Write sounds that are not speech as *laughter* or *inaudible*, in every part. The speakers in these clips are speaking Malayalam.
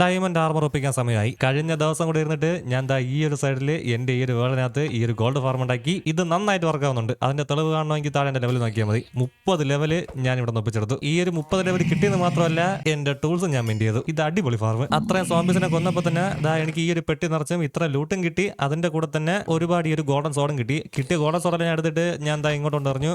ഡയമണ്ട് ആർമർ ഒപ്പിക്കാൻ സമയമായി. കഴിഞ്ഞ ദിവസം കൂടെ ഇരുന്നിട്ട് ഞാൻ ദാ ഈ ഒരു സൈഡിൽ എന്റെ ഈ ഒരു വേളിനകത്ത് ഈ ഒരു ഗോൾഡ് ഫാർം ഉണ്ടാക്കി. ഇത് നന്നായിട്ട് വർക്ക് ആവുന്നുണ്ട്. അതിന്റെ തെളിവ് കാണണമെങ്കിൽ താഴെ എന്റെ ലെവൽ നോക്കിയാൽ മതി. മുപ്പത് ലെവൽ ഞാൻ ഇവിടെ ഒപ്പിച്ചെടുത്തു. ഈ ഒരു മുപ്പത് ലെവൽ കിട്ടിയെന്ന് മാത്രമല്ല എന്റെ ടൂൾസും ഞാൻ മെയിൻ ചെയ്തു. ഇത് അടിപൊളി ഫാർം അത്രയും സോംബിസിനെ കൊന്നപ്പോൾ തന്നെ ദാ എനിക്ക് ഈ ഒരു പെട്ടി നിറച്ചും ഇത്ര ലൂട്ടും കിട്ടി. അതിന്റെ കൂടെ തന്നെ ഒരുപാട് ഈ ഒരു ഗോൾഡൻ സോഡും കിട്ടി. കിട്ടിയ ഗോൾഡൻ സോഡ ഞാൻ എടുത്തിട്ട് ഞാൻ ദാ ഇങ്ങോട്ട് പറഞ്ഞു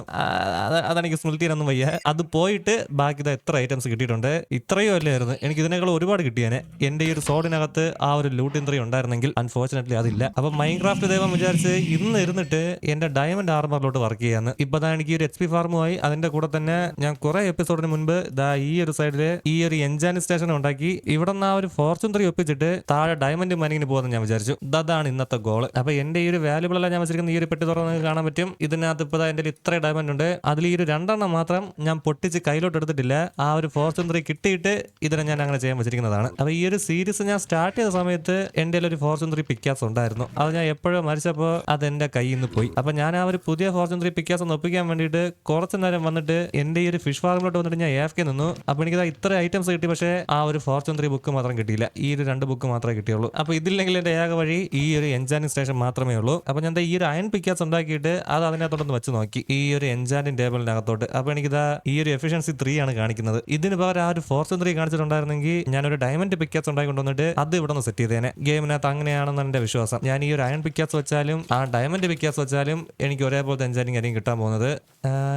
അതെനിക്ക് സ്മൃതി ചെയ്യാനൊന്നും വയ്യ. അത് പോയിട്ട് ബാക്കി ദാ എത്ര ഐറ്റംസ് കിട്ടിയിട്ടുണ്ട്. ഇത്രയും അല്ലായിരുന്നു എനിക്ക് ഇതിനേക്കാൾ ഒരുപാട് കിട്ടിയേനെ എന്റെ ഈ ഒരു സോഡിനകത്ത് ആ ഒരു ലൂട്ടിൻ ത്രീ ഉണ്ടായിരുന്നെങ്കിൽ അൺഫോർച്ചുനേറ്റ്ലി അതില്ല. അപ്പൊ മൈൻക്രാഫ്റ്റ് ദൈവം വിചാരിച്ച് ഇന്ന് ഇരുന്നിട്ട് എന്റെ ഡയമണ്ട് ആർമറിലോട്ട് വർക്ക് ചെയ്യാന്ന്. ഇപ്പൊ ദാ എനിക്ക് ഒരു എച്ച് പി ഫാർമുമായി അതിന്റെ കൂടെ തന്നെ ഞാൻ കുറെ എപ്പിസോഡിന് മുൻപ് ദാ ഈ ഒരു സൈഡിൽ ഈ ഒരു എൻജാൻ സ്റ്റേഷൻ ഉണ്ടാക്കി. ഇവിടെ നിന്ന് ആ ഒരു ഫോർച്യൂൺ ത്രീ ഒപ്പിച്ചിട്ട് താഴെ ഡയമണ്ട് മൈനിങ്ങിന് പോകുന്ന ഞാൻ വിചാരിച്ചു. അതാണ് ഇന്നത്തെ ഗോൾ അപ്പൊ എന്റെ ഈ ഒരു വാല്യുബിൾ എല്ലാം ഞാൻ വെച്ചിരിക്കുന്ന ഈ ഒരു പെട്ടി തുറന്ന് കാണാൻ പറ്റും. ഇതിനകത്ത് ഇപ്പൊ എന്റെ ഇത്ര ഡയമണ്ട് ഉണ്ട്. അതിൽ ഈ ഒരു രണ്ടെണ്ണം മാത്രം ഞാൻ പൊട്ടിച്ച് കയ്യിലോട്ട് എടുത്തിട്ടില്ല. ആ ഒരു ഫോർച്യൂൺ ത്രീ കിട്ടിയിട്ട് ഇതിനെ ഞാൻ അങ്ങനെ ചെയ്യാൻ വെച്ചിരിക്കുന്നതാണ്. അപ്പൊ ഈ ഒരു സീരീസ് ഞാൻ സ്റ്റാർട്ട് ചെയ്ത സമയത്ത് എന്റെ ഒരു ഫോർച്യൂൺ ത്രീ പിക്കാസ് ഉണ്ടായിരുന്നു. അത് ഞാൻ എപ്പോഴും മരിച്ചപ്പോൾ അത് എന്റെ കയ്യിൽ നിന്ന് പോയി. അപ്പൊ ഞാൻ ആ ഒരു പുതിയ ഫോർച്യൂൺ ത്രീ പിക്കാസ് ഒപ്പിക്കാൻ വേണ്ടിയിട്ട് കുറച്ച് നേരം വന്നിട്ട് എന്റെ ഈ ഒരു ഫിഷ് ഫാർമിലോട്ട് വന്നിട്ട് ഞാൻ എഫ് കെ നിന്നു. അപ്പൊ എനിക്ക് ഇത്ര ഐറ്റംസ് കിട്ടി. പക്ഷേ ആ ഒരു ഫോർച്യൂൺ ത്രീ ബുക്ക് മാത്രം കിട്ടിയില്ല. ഈ ഒരു രണ്ട് ബുക്ക് മാത്രമേ കിട്ടിയുള്ളൂ. അപ്പൊ ഇതില്ലെങ്കിൽ എന്റെ ഏക വഴി ഈ ഒരു എൻജാനിങ് സ്റ്റേഷൻ മാത്രമേ ഉള്ളൂ. അപ്പൊ ഞാൻ ഈ ഒരു അയൺ പിക്കാസ് ഉണ്ടാക്കിയിട്ട് അത് അതിനകത്തോട്ടൊന്ന് വെച്ച് നോക്കി. ഈ ഒരു എൻജാനിങ് ടേബിളിനകത്തോട്ട് അപ്പൊ എനിക്കിതാ ഈ ഒരു എഫിഷ്യൻസി ത്രീ ആണ് കാണിക്കുന്നത്. ഇതിന് പകരം ആ ഒരു ഫോർച്യൂൺ ത്രീ കാണിച്ചിട്ടുണ്ടായിരുന്നെങ്കിൽ ഞാനൊരു ഡയമണ്ട് പിക്കാസ് ഉണ്ടായി കൊണ്ടുവന്നിട്ട് അത് ഇവിടെ നിന്ന് സെറ്റ് ചെയ്തേനെ. ഗെയിമിനകത്ത് അങ്ങനെയാണെന്ന് എന്റെ വിശ്വാസം. ഞാൻ ഈ ഒരു അയൺ പിക്കാസ് വെച്ചാലും ആ ഡയമണ്ട് പിക്കാസ് വെച്ചാലും എനിക്ക് ഒരേപോലത്തെ എഞ്ചാനിങ് ആയിരിക്കും കിട്ടാൻ പോകുന്നത്.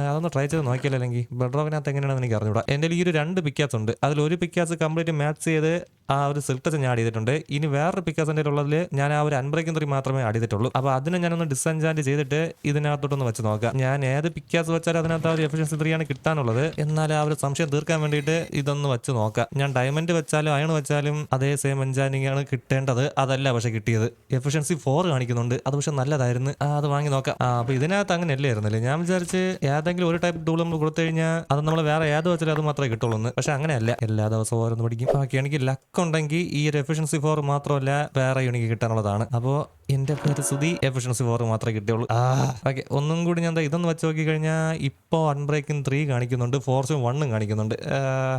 അതൊന്ന് ട്രൈ ചെയ്ത് നോക്കിയാലോ അല്ലെങ്കിൽ? ബെഡ്റോക്കിനകത്ത് എങ്ങനെയാണെന്ന് എനിക്ക് അറിഞ്ഞൂടാ. എന്റെ ഈ ഒരു രണ്ട് പിക്കാസ് ഉണ്ട്. അതിൽ ഒരു പിക്കാസ് കംപ്ലീറ്റ് മാച്ച് ചെയ്ത് ആ ഒരു സിൽട്ടസ് ഞാൻ ആഡ് ചെയ്തിട്ടുണ്ട്. ഇനി വേറൊരു പിക്കാസ് എന്റെ ഉള്ളതിൽ ഞാൻ ആ ഒരു അൺബ്രേക്കിംഗ് ത്രീ മാത്രമേ ആഡ് ചെയ്തിട്ടുള്ളൂ. അപ്പോൾ അതിനെ ഞാനൊന്ന് ഡിസെൻജാന്റ് ചെയ്തിട്ട് ഇതിനകത്തോട്ടൊന്ന് വെച്ച് നോക്കാം. ഞാൻ ഏത് പിക്കാസ് വെച്ചാലും അതിനകത്ത് ആ ഒരു എഫിഷ്യൻസി ത്രീ ആണ് കിട്ടാനുള്ളത്. എന്നാൽ ആ ഒരു സംശയം തീർക്കാൻ വേണ്ടിയിട്ട് ഇതൊന്ന് വെച്ച് നോക്കാം. ഞാൻ ഡയമണ്ട് വെച്ചാലും അയൺ വെച്ചാലും അതേ സെയിം എൻജാനിങ് ആണ് കിട്ടേണ്ടത്. അതല്ല പക്ഷെ കിട്ടിയത്. എഫിഷ്യൻസി ഫോർ കാണിക്കുന്നുണ്ട്. അത് പക്ഷെ നല്ലതായിരുന്നു. അത് വാങ്ങി നോക്കാം. അപ്പൊ ഇതിനകത്ത് അങ്ങനെ അല്ലായിരുന്നല്ലേ ഞാൻ വിചാരിച്ച് ഏതെങ്കിലും ഒരു ടൈപ്പ് ടൂൾ നമ്മൾ കൊടുത്തു കഴിഞ്ഞാൽ അത് നമ്മൾ വേറെ ഏത് വെച്ചാലും അത് മാത്രമേ കിട്ടുള്ളൂ എന്ന്. പക്ഷെ അങ്ങനെയല്ല. എല്ലാ ദിവസവും ഓരോന്ന് പഠിക്കും. ബാക്കി എനിക്ക് ലക്ക് ഉണ്ടെങ്കിൽ ഈ ഒരു എഫിഷ്യൻസി ഫോർ മാത്രമല്ല വേറെ എനിക്ക് കിട്ടാനുള്ളതാണ്. അപ്പോൾ എന്റെ പേര് സുധി എഫിഷ്യൻസി ഫോർ മാത്രമേ കിട്ടിയുള്ളൂ. ആ ഓക്കെ ഒന്നും കൂടി ഞാൻ ഇതൊന്ന് വെച്ച് നോക്കി കഴിഞ്ഞാൽ ഇപ്പോൾ അൺബ്രേക്കിംഗ് ത്രീ കാണിക്കുന്നുണ്ട് ഫോർസും വണ്ണും കാണിക്കുന്നുണ്ട്.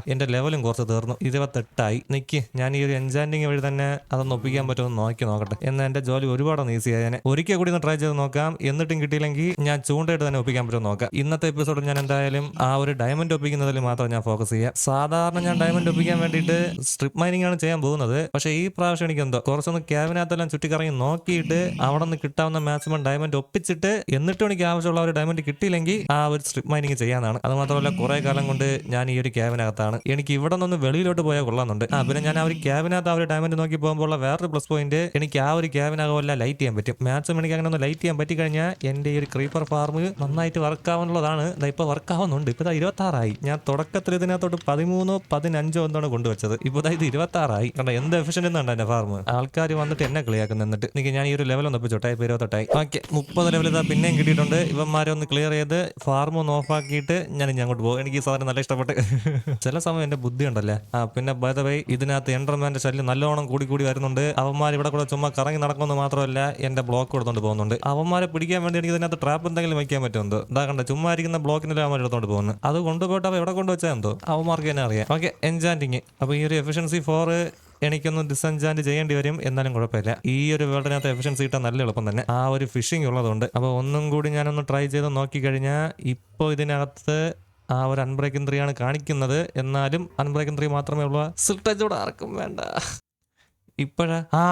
എന്റെ ലെവലും കുറച്ച് തീർന്നു. ഇരുപത്തെട്ടായി. നിക്ക് ഞാൻ ഈ ഒരു എൻജാൻഡിങ് വഴി തന്നെ അതൊന്ന് ഒപ്പിക്കാൻ പറ്റുമെന്ന് നോക്കി നോക്കട്ടെ. എന്നാൽ എന്റെ ജോലി ഒരുപാടൊന്ന് ഈസി ഞാൻ ഒരിക്കൽ കൂടി ഒന്ന് ട്രൈ ചെയ്ത് നോക്കാം. എന്നിട്ടും കിട്ടിയില്ലെങ്കിൽ ഞാൻ ചൂണ്ടയിട്ട് തന്നെ ഒപ്പിക്കാൻ പറ്റുമെന്ന് നോക്കാം. ഇന്നത്തെ എപ്പിസോഡിൽ ഞാൻ എന്തായാലും ആ ഒരു ഡയമണ്ട് ഒപ്പിക്കുന്നതിൽ മാത്രം ഞാൻ ഫോക്കസ് ചെയ്യാം. സാധാരണ ഞാൻ ഡയമണ്ട് ഒപ്പിക്കാൻ വേണ്ടിയിട്ട് സ്ട്രിപ്പ് മൈനിങ് ആണ് ചെയ്യാൻ പോകുന്നത്. പക്ഷേ ഈ പ്രാവശ്യം എനിക്ക് എന്തോ കുറച്ചൊന്ന് ക്യാബിനകത്തെല്ലാം ചുറ്റിക്കറങ്ങി നോക്കിയിട്ട് അവിടെ നിന്ന് കിട്ടാവുന്ന മാക്സിമം ഡയമണ്ട് ഒപ്പിച്ചിട്ട് എന്നിട്ടും എനിക്ക് ആവശ്യമുള്ള ഒരു ഡയമണ്ട് കിട്ടിയില്ലെങ്കിൽ ആ ഒരു സ്ട്രിപ്പ് മൈനിങ് ചെയ്യാനാണ്. അത് മാത്രമല്ല കുറെ കാലം കൊണ്ട് ഞാൻ ഈ ഒരു ക്യാബിനകത്താണ് എനിക്ക് ഇവിടെ നിന്ന് വെളിയിലോട്ട് പോയാൽ കൊള്ളാമെന്നുണ്ട്. ആ പിന്നെ ഞാൻ ആ ഒരു ക്യാബിനകത്ത് ആ ഒരു ഡയമണ്ട് നോക്കി പോകുമ്പോൾ ഉള്ള വേറൊരു പ്ലസ് പോയിന്റ് എനിക്ക് ആ ഒരു ക്യാബിനകമല്ല ലൈറ്റ് ചെയ്യാൻ പറ്റും. മാക്സിമം എനിക്ക് അങ്ങനെ ഒന്ന് ലൈറ്റ് ചെയ്യാൻ പറ്റി കഴിഞ്ഞാൽ എന്റെ ഈ ഒരു ക്രീപ്പർ ഫാർം നന്നായിട്ട് വർക്ക് ആവാനുള്ളതാണ് ദാ ഇപ്പൊ വർക്ക് ആവുന്നുണ്ട്. ഇപ്പൊ ഇരുപത്തി ആറായി ഞാൻ തുടക്കത്തിൽ ഇതിനകത്തോട്ട് പതിമൂന്നോ പതിനഞ്ചോ എന്താണ് കൊണ്ടുവച്ചത്. ഇപ്പൊ ഇത് ഇരുപത്തി ആറായി കണ്ട എന്ത് എഫിഷ്യന്റ് എന്നാണ് എന്റെ ഫാർമ് ആൾക്കാർ വന്നിട്ട് എന്നെ കളിയാക്കുന്നു എന്നിട്ട്. എനിക്ക് ഞാൻ ഈ ഒരു ലെവൽ ഒന്ന് ഒപ്പിച്ചോട്ടെ പേരോ തൊട്ടായി ഓക്കെ മുപ്പത് ലെവൽ ഇതാ പിന്നെയും കിട്ടിയിട്ടുണ്ട്. ഇവന്മാരെ ഒന്ന് ക്ലിയർ ചെയ്ത് ഫാർമ് ഒന്ന് ഓഫ് ആക്കിയിട്ട് ഞാൻ ഇനി അങ്ങോട്ട് പോകും. എനിക്ക് ഈ സാധനം നല്ല ഇഷ്ടപ്പെട്ട്. *laughs* ചില സമയം എന്റെ ബുദ്ധി ഉണ്ടല്ലേ? ആ പിന്നെ ബൈ ഇതിനകത്ത് എൻഡർമാന്റെ ശല്യം നല്ലോണം കൂടി കൂടി വരുന്നുണ്ട്. അവന്മാർ ഇവിടെ കൂടെ ചുമ്മാ കറങ്ങി നടക്കുമെന്ന് മാത്രമല്ല എന്റെ ബ്ലോക്ക് കൊടുത്തോണ്ട് പോകുന്നുണ്ട്. അവന്മാരെ പിടിക്കാൻ വേണ്ടി എനിക്ക് ഇതിനകത്ത് ട്രാപ്പ് എന്തെങ്കിലും വയ്ക്കാൻ പറ്റുമെന്തോ? ഇതാ കണ്ട ചുമ്മാ ഇരിക്കുന്ന ബ്ലോക്കിന്റെ അവന്മാർ എടുത്തോണ്ട് പോകുന്നു? അത് കൊണ്ടുപോയിട്ട് അവ എവിടെ കൊണ്ടുവച്ചാൽ എന്തോ? അവന്മാർക്ക് തന്നെ അറിയാം. ഓക്കെ എൻജാന്റിങ് അപ്പൊ ഈ ഒരു എഫിഷ്യൻസി ഫോർ എനിക്കൊന്ന് ഡിസഞ്ചാൻഡ് ചെയ്യേണ്ടി വരും എന്നാലും കുഴപ്പമില്ല. ഈ ഒരു വേൾഡിനകത്ത് എഫിഷ്യൻസി കിട്ടാൻ നല്ല എളുപ്പം തന്നെ. ആ ഒരു ഫിഷിംഗ് ഉള്ളതുകൊണ്ട്. അപ്പോൾ ഒന്നും കൂടി ഞാനൊന്ന് ട്രൈ ചെയ്ത് നോക്കിക്കഴിഞ്ഞാൽ ഇപ്പോൾ ഇതിനകത്ത് ആ ഒരു അൺബ്രേക്കിംഗ് ത്രീ ആണ് കാണിക്കുന്നത്. എന്നാലും അൺബ്രേക്കിംഗ് ത്രീ മാത്രമേ ഉള്ളൂ. സിൽട്ടജോട് ആർക്കും വേണ്ട. ഇപ്പോഴാ? ആ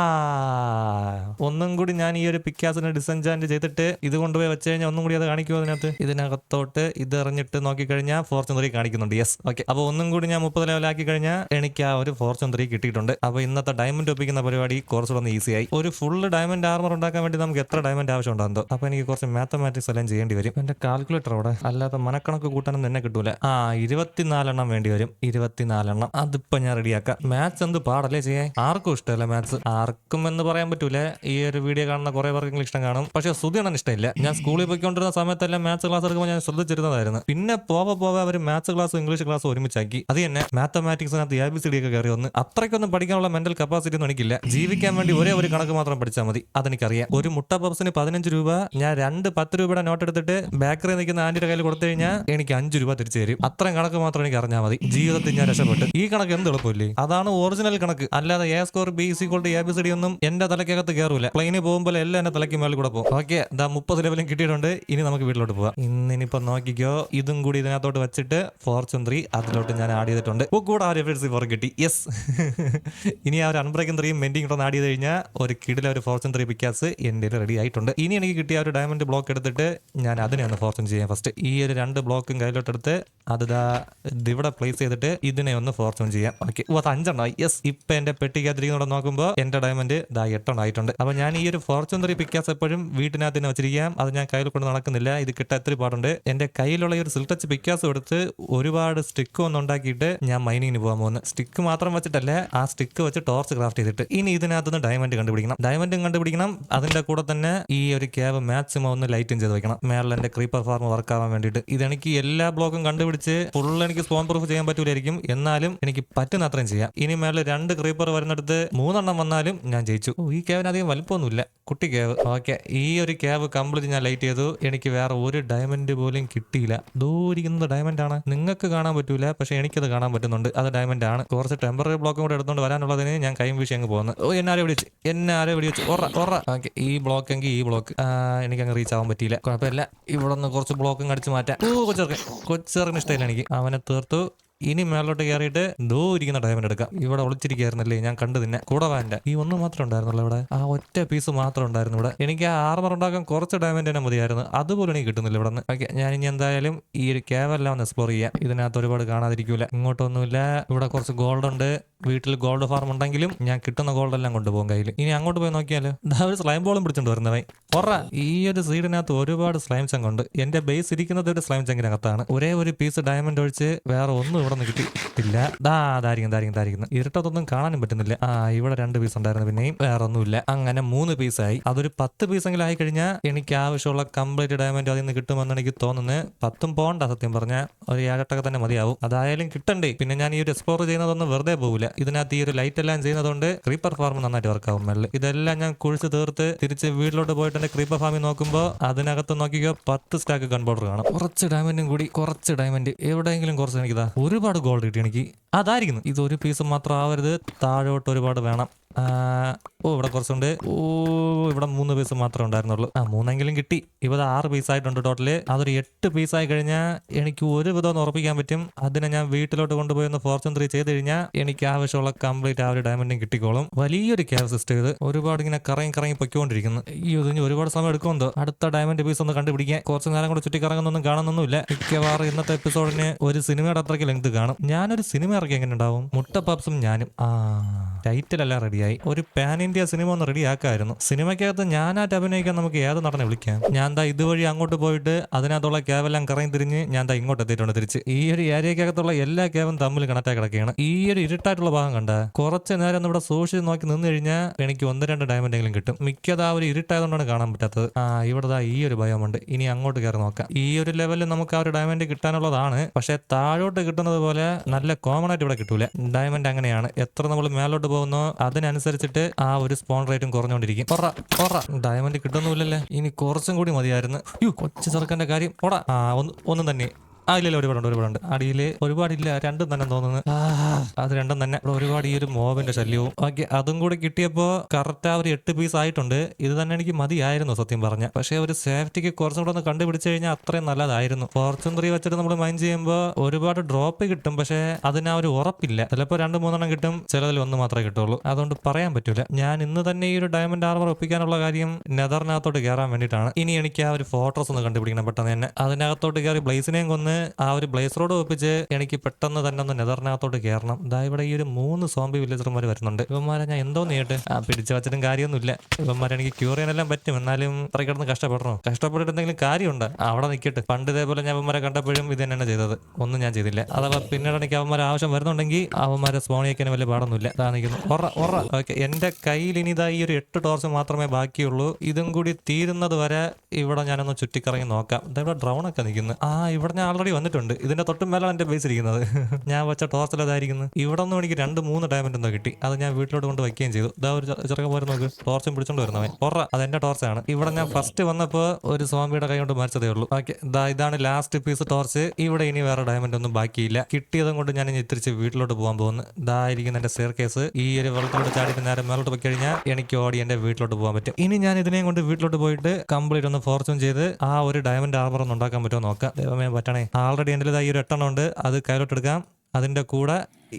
ഒന്നും കൂടി ഞാൻ ഈ ഒരു പിക്കാസിനെ ഡിസെൻജാന്റ് ചെയ്തിട്ട് ഇത് കൊണ്ടുപോയി വെച്ച് കഴിഞ്ഞാൽ ഒന്നും കൂടി അത് കാണിക്കുമോ അതിനകത്ത്? ഇതിനകത്തോട്ട് ഇത് എറിഞ്ഞിട്ട് നോക്കിക്കഴിഞ്ഞാൽ ഫോർച്യൂൺ ത്രീ കാണിക്കുന്നുണ്ട്. യെസ് ഓക്കെ അപ്പോൾ ഒന്നും കൂടി ഞാൻ മുപ്പത് ലെവലാക്കി കഴിഞ്ഞാൽ എനിക്ക് ആ ഒരു ഫോർച്യൂൺ ത്രീ കിട്ടിയിട്ടുണ്ട്. അപ്പോൾ ഇന്നത്തെ ഡയമണ്ട് ഒപ്പിക്കുന്ന പരിപാടി കുറച്ചുകൂടെ ഒന്ന് ഈസി ആയി. ഒരു ഫുൾ ഡയമണ്ട് ആർമർ ഉണ്ടാക്കാൻ വേണ്ടി നമുക്ക് എത്ര ഡയമണ്ട് ആവശ്യം ആവശ്യമുണ്ടോ അപ്പോൾ എനിക്ക് കുറച്ച് മാത്തമാറ്റിക്സ് എല്ലാം ചെയ്യേണ്ടി വരും. എന്റെ കാൽക്കുലേറ്റർ അവിടെ. അല്ലാതെ മനക്കണക്ക് കൂട്ടാനൊന്നും എന്നെ കിട്ടൂല. ആ ഇരുപത്തിനാലെണ്ണം വേണ്ടി വരും. ഇരുപത്തിനാലെണ്ണം. അതിപ്പോ ഞാൻ റെഡിയാക്കാം മാത്സ് എന്ത് പാടല്ലേ ചെയ്യാൻ? ആർക്കും ഇഷ്ടമല്ല ഇഷ്ടമല്ല മാത്സ്. ആർക്കും എന്ന് പറയാൻ പറ്റൂല. ഈ ഒരു വീഡിയോ കാണുന്ന കുറെ പേർക്കെങ്കിലും ഇഷ്ടം കാണും. പക്ഷെ സുധിയാണ് ഇഷ്ടമില്ല. ഞാൻ സ്കൂളിൽ പോയിക്കൊണ്ടിരുന്ന സമയത്തെല്ലാം മാത്സ് ക്ലാസ് എടുക്കുമ്പോൾ ഞാൻ ശ്രദ്ധിച്ചിരുന്നതായിരുന്നു. പിന്നെ പോവ പോവ അവർ മാത്സ് ക്ലാസ് ഇംഗ്ലീഷ് ക്ലാസ് ഒരുമിച്ചാക്കി. അത് തന്നെ മാത്തമാറ്റിക്സിനകത്ത് എ ബി സി ഡി ഒക്കെ കയറി വന്ന് അത്രയ്ക്കൊന്നും പഠിക്കാനുള്ള മെന്റൽ കപ്പാസിറ്റി ഒന്നും എനിക്കില്ല. ജീവിക്കാൻ വേണ്ടി ഒരേ ഒരു കണക്ക് മാത്രം പഠിച്ചാൽ മതി. അതെനിക്കറിയാം. ഒരു മുട്ട പപ്സിന് പതിനഞ്ച് രൂപ ഞാൻ രണ്ട് പത്ത് രൂപയുടെ നോട്ട് എടുത്തിട്ട് ബേക്കറി നിൽക്കുന്ന ആന്റിയുടെ കയ്യിൽ കൊടുത്തു കഴിഞ്ഞാൽ എനിക്ക് അഞ്ച് രൂപ തിരിച്ചു തരും. അത്രയും കണക്ക് മാത്രം എനിക്ക് അറിഞ്ഞാൽ മതി. ജീവിതത്തിൽ ഞാൻ രക്ഷപ്പെട്ടു. ഈ കണക്ക് എന്ത് എളുപ്പമില്ലേ? അതാണ് ഒറിജിനൽ കണക്ക്. അല്ലാതെ A score B cold A B C D ഒന്നും എന്റെ തലക്കകത്ത് കയറൂല. പ്ലെയിന് പോകുമ്പോൾ എല്ലാം എന്റെ തലയ്ക്ക് മേളിൽ കൂടെ പോകും. ഓക്കെ ദാ മുപ്പത് ലെവലും കിട്ടിയിട്ടുണ്ട്. ഇനി നമുക്ക് വീട്ടിലോട്ട് പോവാം. ഇന്നിനിപ്പോ നോക്കിക്കോ. ഇതും കൂടി ഇതിനകത്തോട്ട് വെച്ചിട്ട് ഫോർച്യൂൺ ത്രീ അതിലോട്ട് ഞാൻ ആഡ് ചെയ്തിട്ടുണ്ട്. കൂടെ ആ റെഫറൻസ് ഫോർ കിട്ടി. യെസ് *laughs* ഇനി ആ ഒരു അൺബ്രേക്കൻ ത്രീയും മെൻഡിങ് കൂടെ ആഡ് ചെയ്ത് കഴിഞ്ഞാൽ ഒരു കിടിലെ ഒരു ഫോർച്യൂൺ ത്രീ പിക്കാസ് എന്റെ റെഡി ആയിട്ടുണ്ട്. ഇനി എനിക്ക് കിട്ടിയ ഒരു ഡയമണ്ട് ബ്ലോക്ക് എടുത്തിട്ട് ഞാൻ അതിനെയാണ് ഒന്ന് ഫോർച്യൂൺ ചെയ്യാം ഫസ്റ്റ് ഈ ഒരു രണ്ട് ബ്ലോക്കും കയ്യിലോട്ടെടുത്ത് അത് ദാ ഇത് ഇവിടെ പ്ലേസ് ചെയ്തിട്ട് ഇതിനെ ഒന്ന് ഫോർച്യൂൺ ചെയ്യാം. ഓക്കെ അത് അഞ്ചെണ്ണമായി യെസ് ഇപ്പൊ എന്റെ പെട്ടിക്കകത്തിരിക്കുന്നവിടെ നോക്കുമ്പോൾ എന്റെ ഡയമണ്ട് ഇതായി എട്ടെണ്ണം ആയിട്ടുണ്ട്. അപ്പൊ ഞാൻ ഈ ഒരു ഫോർച്യൂൺ ത്രീ പിക്കാസ് എപ്പോഴും വീട്ടിനകത്ത് തന്നെ വെച്ചിരിക്കാം. അത് ഞാൻ കയ്യിൽ കൊണ്ട് നടക്കുന്നില്ല. ഇത് കിട്ടാൻ എത്ര പാടുണ്ട്. എന്റെ കയ്യിലുള്ള ഒരു സിൽട്ടച്ച് പിക്കാസ് എടുത്ത് ഒരുപാട് സ്റ്റിക്ക് ഒന്ന് ഉണ്ടാക്കിയിട്ട് ഞാൻ മൈനിങ്ങിന് പോകാൻ പോകുന്നു. സ്റ്റിക്ക് മാത്രം വെച്ചിട്ടല്ല ആ സ്റ്റിക്ക് വെച്ച് ടോർച്ച് ക്രാഫ്റ്റ് ചെയ്തിട്ട്. ഇനി ഇതിനകത്തുനിന്ന് ഡയമണ്ട് കണ്ടുപിടിക്കണം. ഡയമണ്ടും കണ്ടുപിടിക്കണം. അതിന്റെ കൂടെ തന്നെ ഈ ഒരു ക്യാബ് മാക്സിമം ഒന്ന് ലൈറ്റും ചെയ്ത് വെക്കണം. മേളിൽ എന്റെ ക്രീപ്പർ ഫാർം വർക്ക് ആവാൻ വേണ്ടിയിട്ട്. ഇതെനിക്ക് എല്ലാ ബ്ലോക്കും കണ്ടുപിടിച്ച് ഫുൾ എനിക്ക് സ്പോൺ പ്രൂഫ് ചെയ്യാൻ പറ്റൂലായിരിക്കും. എന്നാലും എനിക്ക് പറ്റുന്ന അത്രയും ചെയ്യാം. ഇനി മേളിൽ രണ്ട് ക്രീപ്പർ വരുന്നിടത്ത് മൂന്നെണ്ണം വന്നാലും ഞാൻ ജയിച്ചു. ഈ ക്യാബിന് അധികം വലിപ്പമൊന്നുമില്ല. കുട്ടി ക്യാബ് ഓക്കെ ഈ ഒരു ക്യാബ് കംപ്ലീറ്റ് ഞാൻ ലൈറ്റ് ചെയ്തു. എനിക്ക് വേറെ ഒരു ഡയമണ്ട് പോലും കിട്ടിയില്ല. ദൂരിക്കുന്നത് ഡയമണ്ട് ആണ്. നിങ്ങൾക്ക് കാണാൻ പറ്റൂല പക്ഷെ എനിക്കത് കാണാൻ പറ്റുന്നുണ്ട്. അത് ഡയമണ്ട് ആണ്. കുറച്ച് ടെമ്പററി ബ്ലോക്കും കൂടെ എടുത്തുകൊണ്ട് വരാനുള്ളതിന് ഞാൻ കൈയും വീശി അങ്ങ് പോകുന്നത് ഓ എന്നെ ആരെ വിളിച്ച്. എന്നെ ആരെ വിളിച്ച്. ഒറ ഒറ. ഓക്കെ ഈ ബ്ലോക്ക് എങ്കിൽ ഈ ബ്ലോക്ക് എനിക്ക് അങ്ങ് റീച്ച് ആവാൻ പറ്റിയില്ല. കുഴപ്പമില്ല. ഇവിടെ നിന്ന് കുറച്ച് ബ്ലോക്കും കടിച്ച് മാറ്റാം. ഓ കൊച്ചിറക്കൻ കൊച്ചിറക്കൻ ഇഷ്ടമില്ല എനിക്ക്. അവനെ തീർത്തു. ഇനി മേലോട്ട് കയറിയിട്ട് ദോ ഇരിക്കുന്ന ഡയമണ്ട് എടുക്കാം. ഇവിടെ ഒളിച്ചിരിക്കായിരുന്നല്ലേ ഞാൻ കണ്ടു നിന്നെ കൂടെ വാന്റെ ഈ ഒന്ന് മാത്രം ഉണ്ടായിരുന്നല്ലോ ഇവിടെ. ആ ഒറ്റ പീസ് മാത്രം ഉണ്ടായിരുന്നു ഇവിടെ. എനിക്ക് ആ ആർമർ ഉണ്ടാക്കാൻ കുറച്ച് ഡയമണ്ട് തന്നെ മതിയായിരുന്നു. അതുപോലെ എനിക്ക് കിട്ടുന്നില്ല ഇവിടെ നിന്ന് ഓക്കെ ഞാൻ ഇനി എന്തായാലും ഈ ഒരു കേവെല്ലാം ഒന്ന് എക്സ്പ്ലോർ ചെയ്യാം. ഇതിനകത്ത് ഒരുപാട് കാണാതിരിക്കൂല. ഇങ്ങോട്ടൊന്നുമില്ല. ഇവിടെ കുറച്ച് ഗോൾഡ് ഉണ്ട്. വീട്ടിൽ ഗോൾഡ് ഫാർം ഉണ്ടെങ്കിലും ഞാൻ കിട്ടുന്ന ഗോൾഡ് എല്ലാം കൊണ്ടുപോകും കയ്യിൽ ഇനി അങ്ങോട്ട് പോയി നോക്കിയാലോ? ദാ ഒരു സ്ലൈം ബോളും പിടിച്ചോണ്ട് വരുന്നവൻ ഒറ. ഈ ഒരു സീഡിനകത്ത് ഒരുപാട് സ്ലൈം ചങ്ങുണ്ട് എന്റെ ബേസ് ഇരിക്കുന്നത് ഒരു സ്ലൈം ചങ്കിനകത്താണ് ഒരേ ഒരു പീസ് ഡയമണ്ട് ഒഴിച്ച് വേറെ ഒന്നും ഇവിടെ നിന്ന് ഇല്ല. ദാ അതായിരിക്കും ഇതായിരിക്കും ഇതായിരിക്കും. ഇരുട്ടത്തൊന്നും കാണാനും പറ്റുന്നില്ല. ആ ഇവിടെ രണ്ട് പീസ് ഉണ്ടായിരുന്നു പിന്നെയും വേറെ ഒന്നുമില്ല അങ്ങനെ മൂന്ന് പീസായി അതൊരു പത്ത് പീസെങ്കിലും ആയി കഴിഞ്ഞാൽ എനിക്ക് ആവശ്യമുള്ള കംപ്ലീറ്റ് ഡയമണ്ട് അതിൽ നിന്ന് കിട്ടുമെന്ന് എനിക്ക് തോന്നുന്നത്. പത്തും പോകണ്ട സത്യം പറഞ്ഞാൽ ഒരു ഏഴട്ടൊക്കെ തന്നെ മതിയാവും. അതായാലും കിട്ടണ്ടേ. പിന്നെ ഞാൻ ഈ ഒരു എക്സ്പ്ലോർ ചെയ്യുന്നതൊന്നും വെറുതെ പോകില്ല ഇതിനകത്ത് ഈ ഒരു ലൈറ്റ് എല്ലാം ചെയ്യുന്നതുകൊണ്ട് ക്രീപ്പർ ഫാം നന്നായിട്ട് വർക്കാവും മെല്ലെ. ഇതെല്ലാം ഞാൻ കുഴിച്ച് തീർത്ത് തിരിച്ച് വീട്ടിലോട്ട് പോയിട്ട് എന്റെ ക്രീപ്പർ ഫാമിൽ നോക്കുമ്പോൾ അതിനകത്ത് നോക്കിക്കോ പത്ത് സ്റ്റാക്ക് ഗൺ കാണാം. കുറച്ച് ഡയമണ്ടും കൂടി കുറച്ച് ഡയമണ്ട് എവിടെയെങ്കിലും കുറച്ച് എനിക്കിതാ. ഒരുപാട് ഗോൾഡ് കിട്ടി. എനിക്ക് അതായിരിക്കുന്നു. ഇത് ഒരു പീസ് മാത്രം ആവരുത്. താഴോട്ട് ഒരുപാട് വേണം. ഓ ഇവിടെ കുറച്ചുണ്ട്. ഓ ഇവിടെ മൂന്ന് പീസ് മാത്രമേ ഉണ്ടായിരുന്നുള്ളൂ. ആ മൂന്നെങ്കിലും കിട്ടി. ഇവിടെ ആറ് പീസ് ആയിട്ടുണ്ട് ടോട്ടൽ അതൊരു എട്ട് പീസ് ആയി കഴിഞ്ഞാൽ എനിക്ക് ഒരു വിധം ഉറപ്പിക്കാൻ പറ്റും. അതിനെ ഞാൻ വീട്ടിലോട്ട് കൊണ്ടുപോയി ഒന്ന് ഫോർച്യൂൺ ത്രീ ചെയ്ത് കഴിഞ്ഞാൽ എനിക്ക് ആവശ്യമുള്ള കംപ്ലീറ്റ് ആ ഒരു ഡയമണ്ടും കിട്ടിക്കോളും. വലിയൊരു ക്യാബ് സിസ്റ്റം ഇത്. ഒരുപാട് ഇങ്ങനെ കറങ്ങി കറങ്ങി പൊയ്ക്കൊണ്ടിരിക്കുന്നു. ഈ ഇതിന് ഒരുപാട് സമയം എടുക്കുമെന്തോ അടുത്ത ഡയമണ്ട് പീസ് ഒന്ന് കണ്ടുപിടിക്കാൻ. കുറച്ച് നേരം കൂടെ ചുറ്റി കറങ്ങുന്നൊന്നും കാണുന്നൊന്നുമില്ല. മിക്കവാറും ഇന്നത്തെ എപ്പിസോഡിന് ഒരു സിനിമയുടെ അത്രയ്ക്ക് ലെങ്ത് കാണും. ഞാനൊരു സിനിമ ഇറക്കി എങ്ങനെ ഉണ്ടാവും? മുട്ട പപ്സും ഞാനും. ആ. ടൈറ്റിൽ എല്ലാം റെഡിയായി. ഒരു പാൻ ഇന്ത്യ സിനിമ ഒന്ന് റെഡി ആക്കായിരുന്നു സിനിമയ്ക്കകത്ത് ഞാനായിട്ട് അഭിനയിക്കാൻ നമുക്ക് ഏത് നടനെ വിളിക്കാം? ഞാൻ ദാ ഇതുവഴി അങ്ങോട്ട് പോയിട്ട് അതിനകത്തുള്ള ക്യാബെല്ലാം കറങ്ങി തിരിഞ്ഞ് ഞാൻ ദാ ഇങ്ങോട്ട് എത്തിയിട്ടുണ്ട് തിരിച്ച്. ഈ ഒരു ഏരിയക്കകത്തുള്ള എല്ലാ ക്യാബും തമ്മിൽ കണക്റ്റായി കിടക്കുകയാണ്. ഈ ഒരു ഇരുട്ടായിട്ടുള്ള ഭാഗം കണ്ട കുറച്ച് നേരം ഒന്ന് ഇവിടെ സൂക്ഷിച്ച് നോക്കി നിന്ന് കഴിഞ്ഞാൽ എനിക്ക് ഒന്ന് രണ്ട് ഡയമണ്ട് എങ്കിലും കിട്ടും. മിക്കത് ആ ഒരു ഇരുട്ടായതുകൊണ്ടാണ് കാണാൻ പറ്റാത്തത്. ആ ഇവിടെ ദാ ഈ ഒരു ഭയമുണ്ട്. ഇനി അങ്ങോട്ട് കയറി നോക്കാം. ഈ ഒരു ലെവലിൽ നമുക്ക് ആ ഒരു ഡയമണ്ട് കിട്ടാനുള്ളതാണ്. പക്ഷെ താഴോട്ട് കിട്ടുന്നത് പോലെ നല്ല കോമൺ ആയിട്ട് ഇവിടെ കിട്ടൂല. ഡയമണ്ട് അങ്ങനെയാണ്. എത്ര നമ്മൾ മേലോട്ട് പോകുന്നോ അതിനനുസരിച്ചിട്ട് ആ ഒരു സ്പോൺ റേറ്റും കുറഞ്ഞുകൊണ്ടിരിക്കും ഒറ ഒറ ഡയമണ്ട് കിട്ടുന്നില്ലല്ലേ ഇനി കുറച്ചും കൂടി മതിയായിരുന്നു. യു കൊച്ചു ചെറുക്കന്റെ കാര്യം. ഓടാ ആ ഒന്ന് ഒന്നും തന്നെ. ആ ഇല്ല ഒരുപാടുണ്ട് ഒരുപാടുണ്ട് അടിയിൽ ഒരുപാടില്ല രണ്ടും തന്നെ തോന്നുന്നു. അത് രണ്ടും തന്നെ. ഇവിടെ ഒരുപാട് ഈ ഒരു മോബിന്റെ ശല്യവും. ഓക്കെ അതും കൂടി കിട്ടിയപ്പോ കറക്റ്റ് ആ ഒരു എട്ട് പീസ് ആയിട്ടുണ്ട്. ഇത് തന്നെ എനിക്ക് മതിയായിരുന്നു സത്യം പറഞ്ഞ. പക്ഷേ ഒരു സേഫ്റ്റിക്ക് കുറച്ചും കൂടെ ഒന്ന് കണ്ടുപിടിച്ചു കഴിഞ്ഞാൽ അത്രയും നല്ലതായിരുന്നു. ഫോർച്യൂൺ ത്രീ വെച്ചിട്ട് നമ്മൾ മൈൻഡ് ചെയ്യുമ്പോൾ ഒരുപാട് ഡ്രോപ്പ് കിട്ടും. പക്ഷേ അതിന് ആ ഒരു ഉറപ്പില്ല. ചിലപ്പോൾ രണ്ട് മൂന്നെണ്ണം കിട്ടും. ചിലതിൽ ഒന്ന് മാത്രമേ കിട്ടുള്ളൂ. അതുകൊണ്ട് പറയാൻ പറ്റൂല. ഞാൻ ഇന്ന് തന്നെ ഈ ഒരു ഡയമണ്ട് ആർമർ ഒപ്പിക്കാനുള്ള കാര്യം നെതറിനകത്തോട്ട് കയറാൻ വേണ്ടിയിട്ടാണ്. ഇനി എനിക്ക് ആ ഒരു ഫോട്ടോസ് ഒന്ന് കണ്ടുപിടിക്കണം പെട്ടെന്ന് തന്നെ. അതിനകത്തോട്ട് കയറി ബ്ലേസിനെയും കൊന്ന് ആ ഒരു ബ്ലേസ് റോഡ് ഒപ്പിച്ച് എനിക്ക് പെട്ടെന്ന് തന്നെ ഒന്ന് നെതറിനകത്തോട്ട് കയറണം ഇതാ ഇവിടെ ഈ ഒരു മൂന്ന് സോംബി വില്ലേജർമാർ വരുന്നുണ്ട്. ഇവന്മാരെ ഞാൻ എന്തോ നീട്ട് ആ പിടിച്ചു വച്ചിട്ടും കാര്യമൊന്നുമില്ല. ഇവന്മാരെ എനിക്ക് ക്യൂർ ചെയ്യാനെല്ലാം പറ്റും. എന്നാലും അത്ര കിടന്ന് കഷ്ടപ്പെടണോ? കഷ്ടപ്പെട്ടിട്ട് എന്തെങ്കിലും കാര്യമുണ്ട്? അവിടെ നിൽക്കട്ടെ പണ്ട് ഇതേപോലെ ഞാൻ അവന്മാരെ കണ്ടപ്പോഴും ഇത് തന്നെയാണ് ചെയ്തത്. ഒന്നും ഞാൻ ചെയ്തില്ല. അഥവാ പിന്നീട് എനിക്ക് അവന്മാരെ ആവശ്യം വരുന്നുണ്ടെങ്കിൽ അവന്മാരെ സ്പോണിയേക്കാൻ വലിയ പാടൊന്നുമില്ല. ഇതാ നിൽക്കുന്നു ഒറ ഒറ ഓക്കെ എന്റെ കയ്യിൽ ഇനി ഇതാ ഈ ഒരു എട്ട് ടോർച്ച് മാത്രമേ ബാക്കിയുള്ളൂ. ഇതും കൂടി തീരുന്നത് വരെ ഇവിടെ ഞാനൊന്ന് ചുറ്റിക്കറങ്ങി നോക്കാം. ഇതാ ഇവിടെ ഒക്കെ നിൽക്കുന്നു ആ ഇവിടെ ഞാൻ ആൾറെഡി വന്നിട്ടുണ്ട്. ഇതിന്റെ തൊട്ടും മേലാണ് എന്റെ ബേസ് ഇരിക്കുന്നത്. *laughs* ഞാൻ വെച്ച ടോർച്ചിൽ അതായിരിക്കുന്നു. ഇവിടെ ഒന്നും എനിക്ക് രണ്ട് മൂന്ന് ഡയമണ്ട് എന്തോ കിട്ടി. അത് ഞാൻ വീട്ടിലോട്ട് കൊണ്ട് വയ്ക്കുകയും ചെയ്തു. ഇതാ ഒരു ചെറുക്കം പോരും നോക്ക്. ടോർച്ചും പിടിച്ചോണ്ട് വരുന്നവൻ. ഒറ അതെന്റെ ടോർച്ചാണ് ഇവിടെ ഞാൻ ഫസ്റ്റ് വന്നപ്പോ ഒരു സ്വാമിയുടെ കൈ കൊണ്ട് മരിച്ചതേ ഉള്ളൂ. ഓക്കെ ഇതാ ഇതാണ് ലാസ്റ്റ് പീസ് ടോർച്ച് ഇവിടെ ഇനി വേറെ ഡയമണ്ട് ഒന്നും ബാക്കിയില്ല. കിട്ടിയതും കൊണ്ട് ഞാൻ ഇനി തിരിച്ച് വീട്ടിലോട്ട് പോകാൻ പോകുന്നു. ഇതായിരിക്കുന്ന എന്റെ സ്റ്റെയർ കേസ് ഈ ഒരു വെള്ളത്തിലോട്ട് ചാടി നേരെ മേലോട്ട് പോയി കഴിഞ്ഞാൽ എനിക്ക് ഓടി എന്റെ വീട്ടിലോട്ട് പോകാൻ പറ്റും. ഇനി ഞാൻ ഇതിനെയും കൊണ്ട് വീട്ടിലോട്ട് പോയിട്ട് കംപ്ലീറ്റ് ഒന്ന് ഫോർച്യൂൺ ചെയ്ത് ആ ഒരു ഡയമണ്ട് ആർമർ ഒന്ന് ഉണ്ടാക്കാൻ പറ്റുമോ നോക്കാം. ദൈവമേ പറ്റണേ. ആൾറെഡി എന്റെ ഈ ഒരു എട്ടെണ്ണം ഉണ്ട്. അത് കയ്യിലോട്ട് എടുക്കാം അതിന്റെ കൂടെ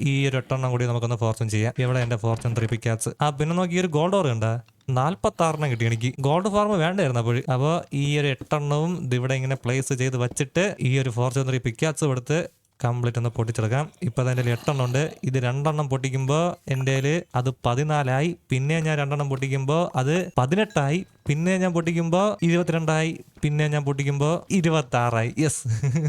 ഈ ഒരു എട്ടെണ്ണം കൂടി നമുക്കൊന്ന് ഫോർച്യൂൺ ചെയ്യാം. ഇവിടെ എന്റെ ഫോർച്യൂൺ ത്രീ പിക്കാസ് ആ പിന്നെ നോക്കി ഒരു ഗോൾഡ് ഓർ ഉണ്ട് നാൽപ്പത്തി ആറെണ്ണം കിട്ടി എനിക്ക്. ഗോൾഡ് ഫാർമ് വേണ്ടായിരുന്നു അപ്പോൾ അപ്പോൾ ഈ ഒരു എട്ടെണ്ണവും ഇവിടെ ഇങ്ങനെ പ്ലേസ് ചെയ്ത് വെച്ചിട്ട് ഈ ഒരു ഫോർച്യൂൺ ത്രീ പിക്കാസ് കൊടുത്ത് കംപ്ലീറ്റ് ഒന്ന് പൊട്ടിച്ചെടുക്കാം. ഇപ്പൊ അതിന്റെ എട്ടെണ്ണം ഉണ്ട്. ഇത് രണ്ടെണ്ണം പൊട്ടിക്കുമ്പോൾ എന്റെ അത് പതിനാലായി. പിന്നെ ഞാൻ രണ്ടെണ്ണം പൊട്ടിക്കുമ്പോൾ അത് പതിനെട്ടായി. പിന്നെ ഞാൻ പൊട്ടിക്കുമ്പോൾ ഇരുപത്തിരണ്ടായി. പിന്നെ ഞാൻ പൊട്ടിക്കുമ്പോൾ ഇരുപത്തി ആറായി യെസ്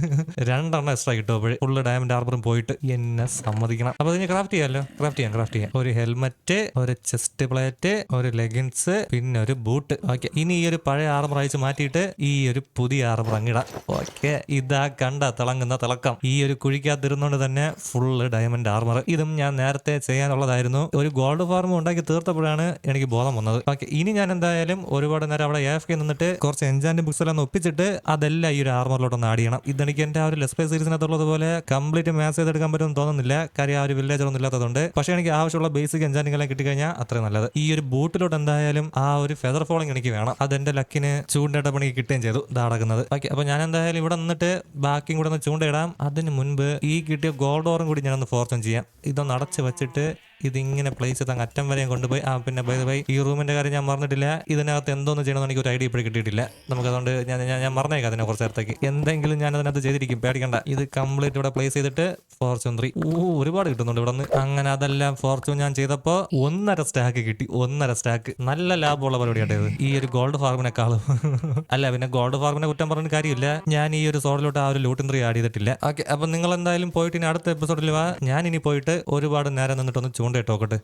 *laughs* രണ്ടെണ്ണം എക്സ്ട്രാ കിട്ടും അപ്പോൾ ഫുള്ള് ഡയമണ്ട് ആർബറും പോയിട്ട് എന്നെ സമ്മതിക്കണം. അപ്പൊ അതിന് ക്രാഫ്റ്റ് ചെയ്യാമല്ലോ ക്രാഫ്റ്റ് ചെയ്യാം ക്രാഫ്റ്റ് ചെയ്യാം. ഒരു ഹെൽമെറ്റ് ഒരു ചെസ്റ്റ് പ്ലേറ്റ് ഒരു ലെഗിൻസ് പിന്നെ ഒരു ബൂട്ട് ഓക്കെ ഇനി ഈ ഒരു പഴയ ആർമർ അയച്ച് മാറ്റിയിട്ട് ഈ ഒരു പുതിയ ആർമർ അങ്ങിടാം ഓക്കെ ഇതാ കണ്ട തിളങ്ങുന്ന തിളക്കം. ഈ ഒരു കുഴിക്കാത്തിരുന്നോണ്ട് തന്നെ ഫുള്ള് ഡയമണ്ട് ആർമർ ഇതും ഞാൻ നേരത്തെ ചെയ്യാനുള്ളതായിരുന്നു. ഒരു ഗോൾഡ് ഫാർം ഉണ്ടാക്കി തീർത്തപ്പോഴാണ് എനിക്ക് ബോധം വന്നത്. ഓക്കെ ഇനി ഞാൻ എന്തായാലും ഒരുപാട് നേരം അവിടെ എഫ് കെ നിന്നിട്ട് കുറച്ച് എൻജാൻഡ് ബുക്സ് എല്ലാം ഒപ്പിച്ചിട്ട് അതെല്ലാം ഈ ഒരു ആർമറിലോട്ട് ഒന്ന് ആഡ് ചെയ്യണം. ഇതെനിക്ക് എന്റെ ആ ഒരു ലെസ്പേ സീരീസിനകത്തുള്ളത് പോലെ കംപ്ലീറ്റ് മാച്ച് ചെയ്തെടുക്കാൻ പറ്റുമെന്ന് തോന്നുന്നില്ല. കാര്യം ആ ഒരു വില്ലേജർ ഒന്നും ഇല്ലാത്തതുകൊണ്ട്. പക്ഷേ എനിക്ക് ആവശ്യമുള്ള ബേസിക് എൻജാനിങ് കിട്ടി കിട്ടിക്കഴിഞ്ഞാൽ അത്രയും നല്ലത്. ഈ ഒരു ബൂട്ടിലോട്ട് എന്തായാലും ആ ഒരു ഫെദർ ഫോളിങ് എനിക്ക് വേണം. അതെന്റെ ലക്കിന് ചൂണ്ടയുടെ പണിക്ക് കിട്ടുകയും ചെയ്തു. ഇതാടക്കുന്നത് ഓക്കെ അപ്പൊ ഞാൻ എന്തായാലും ഇവിടെ നിന്നിട്ട് ബാക്കിയും കൂടെ ഒന്ന് ചൂണ്ടയിടാം. അതിന് മുൻപ് ഈ കിട്ടിയ ഗോൾഡ് ഓറും കൂടി ഞാനൊന്ന് ഫോർച്ചൺ ചെയ്യാം. ഇതൊന്ന് അടച്ച് വെച്ചിട്ട് ഇതിങ്ങനെ പ്ലേസ് ചെയ്ത് അങ്ങ് അറ്റം വരെയും കൊണ്ടുപോയി. ആ പിന്നെ ബൈ ബൈ ഈ റൂമിന്റെ കാര്യം ഞാൻ മറന്നിട്ടില്ല. ഇതിനകത്ത് എന്തോന്ന് ചെയ്യണമെന്ന് എനിക്ക് ഒരു ഐഡിയ ഇപ്പോഴും കിട്ടിയിട്ടില്ല. നമുക്ക് അതുകൊണ്ട് ഞാൻ ഞാൻ മറന്നേക്കാം അതിനെ കുറച്ച് നേരത്തേക്ക്. എന്തെങ്കിലും ഞാൻ അതിനകത്ത് ചെയ്തിരിക്കും. പേടിക്കണ്ട. ഇത് കംപ്ലീറ്റ് ഇവിടെ പ്ലേസ് ചെയ്തിട്ട് ഫോർച്യൂൺ ത്രീ ഓ ഒരുപാട് കിട്ടുന്നുണ്ട് ഇവിടെ നിന്ന് അങ്ങനെ അതെല്ലാം ഫോർച്യൂൺ ഞാൻ ചെയ്തപ്പോൾ ഒന്നര സ്റ്റാക്ക് കിട്ടി. ഒന്നര സ്റ്റാക്ക് നല്ല ലാഭമുള്ള പരിപാടിയാണ് ഇത്. ഈ ഒരു ഗോൾഡ് ഫാർമിനെക്കാളും അല്ല പിന്നെ ഗോൾഡ് ഫാർമിനെ കുറ്റം പറഞ്ഞ കാര്യമില്ല. ഞാൻ ഈ ഒരു സോഡിലോട്ട് ആ ഒരു ലൂട്ടിൻ ത്രീ ആഡ് ചെയ്തിട്ടില്ല. ഓക്കെ അപ്പൊ നിങ്ങൾ എന്തായാലും പോയിട്ട് ഇനി അടുത്ത എപ്പിസോഡിൽ വാ. ഞാൻ ഇനി പോയിട്ട് ഒരുപാട് നേരം നിന്നിട്ടൊന്ന് ചൂണ്ടയിട്ട് നോക്കട്ടെ